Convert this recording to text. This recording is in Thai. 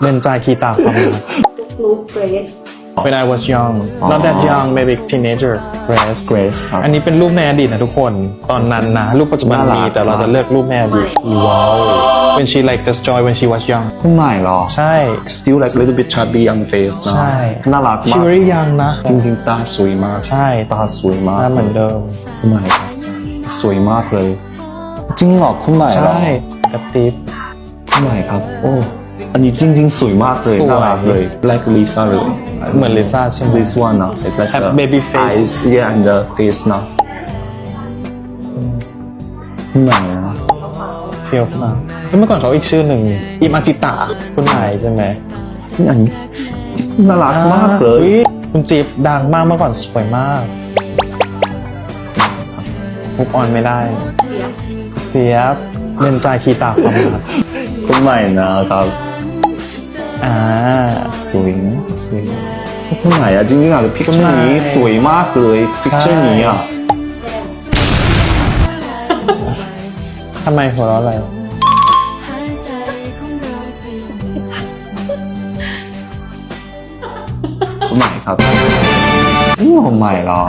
เบนจาคีตาความรักลูกเกรซ When I was young not that young maybe teenager Grace Grace ครับ อันนี้เป็นรูปในอดีตนะทุกคนตอนนั้นนะ รูปปัจจุบันน่ารัก มีแต่เราจะเลือกรูปในอดีต ว้าว When she like just joy when she was young คุณใหม่เหรอ ใช่ still like little bit chubby on the face นะใช่ น่ารัก she มาก very young นะ จริงๆตาสวยมากใช่ ตาสวยมากหน้าเหมือนเดิม คุณใหม่ครับสวยมากเลย จริงเหรอคุณใหม่เหรอใช่กระติบคุณ ใหม่ครับ โอ้ อันนี้จริง ๆ สวยมากเลยสวย น่ารักเลย like Lisa เลย เหมือนลิซ่าใช่ไหม this one นะ it's like Have the baby face eyes yeah and the face นะคุณใหม่นะเฟียวมากเฮ้ยเมื่อก่อนเขาอีกชื่อหนึ่งอิมอาจิตะคุณนายใช่ไหมนี่อันนี้น่ารักมากเลย อุ๊คุณจี๊บดังมากเมื่อก่อนสวยมากมุกออนไม่ได้ เสียเสียบเบนจาคีตาความรัก คุณใหม่นะครับ อ่า สวยนะสวยคุณใหม่อะจริงๆอะพิกเจอร์นี้สวยมากเลยพิกเจอร์นี้อะทำไมหัวเราะอะไรคุณใหม่ครับนี่คุณใหม่เหรอ